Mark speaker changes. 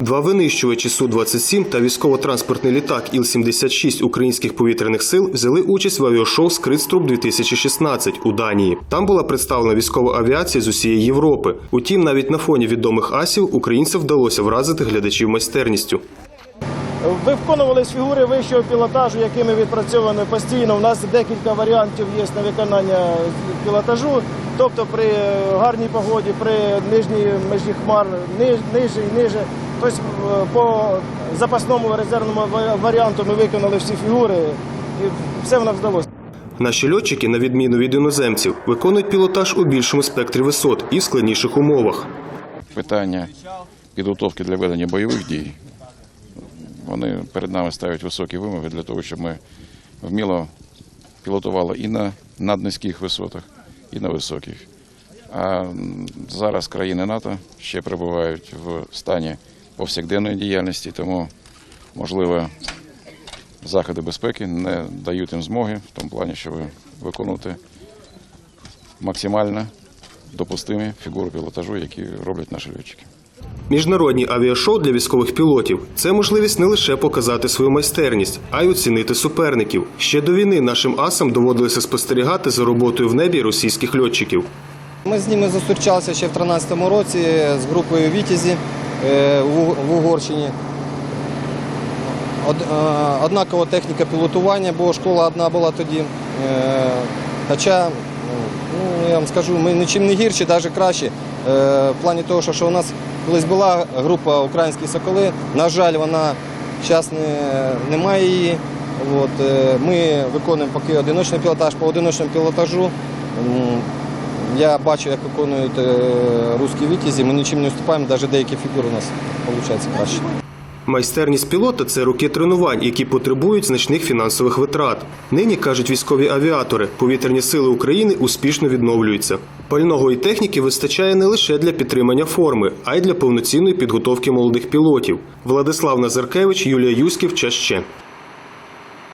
Speaker 1: Два винищувачі Су-27 та військово-транспортний літак Іл-76 українських повітряних сил взяли участь в авіашоу Скритструб 2016 у Данії. Там була представлена військова авіація з усієї Європи. Утім, навіть на фоні відомих асів українцям вдалося вразити глядачів майстерністю.
Speaker 2: Ви Виконувались фігури вищого пілотажу, якими відпрацьовані постійно. У нас декілька варіантів є на виконання пілотажу. Тобто при гарній погоді, при нижній межі хмар, ни- ниже і ниже. Тобто е, по запасному резервному варіанту ми виконали всі фігури і все воно вдалося.
Speaker 1: Наші льотчики, на відміну від іноземців, виконують пілотаж у більшому спектрі висот і в складніших умовах.
Speaker 3: питання підготовки для ведення бойових дій. Вони перед нами ставлять високі вимоги для того, щоб ми вміло пілотували і на наднизьких висотах, і на високих. А зараз країни НАТО ще перебувають в стані повсякденної діяльності, тому, можливо, заходи безпеки не дають їм змоги в тому плані, щоб виконувати максимально допустимі фігури пілотажу, які роблять наші льотчики.
Speaker 1: Міжнародні авіашоу для військових пілотів це можливість не лише показати свою майстерність, а й оцінити суперників. Ще до війни нашим асам доводилося спостерігати за роботою в небі російських льотчиків.
Speaker 4: Ми з ними зустрічалися ще в 2013 році з групою Вітязі в в Угорщині. Е, Однакова техніка пілотування, бо школа одна була тоді. Е, Хоча, ну, я вам скажу, ми нічим не гірші, навіть краще. Е, В плані того, що, у нас колись була група Українські соколи. На жаль, вона зараз не, немає її. Е, ми виконуємо поки одиночний пілотаж по одиночному пілотажу. Я бачу, як виконують е, русські вітязі, ми нічим не вступаємо, навіть деякі фігури у нас виходить краще.
Speaker 1: Майстерність пілота це роки тренувань, які потребують значних фінансових витрат. Нині кажуть військові авіатори, повітряні сили України успішно відновлюються. Пального і техніки вистачає не лише для підтримання форми, а й для повноцінної підготовки молодих пілотів. Владислав Назаркевич, Юлія Юськів, час ще.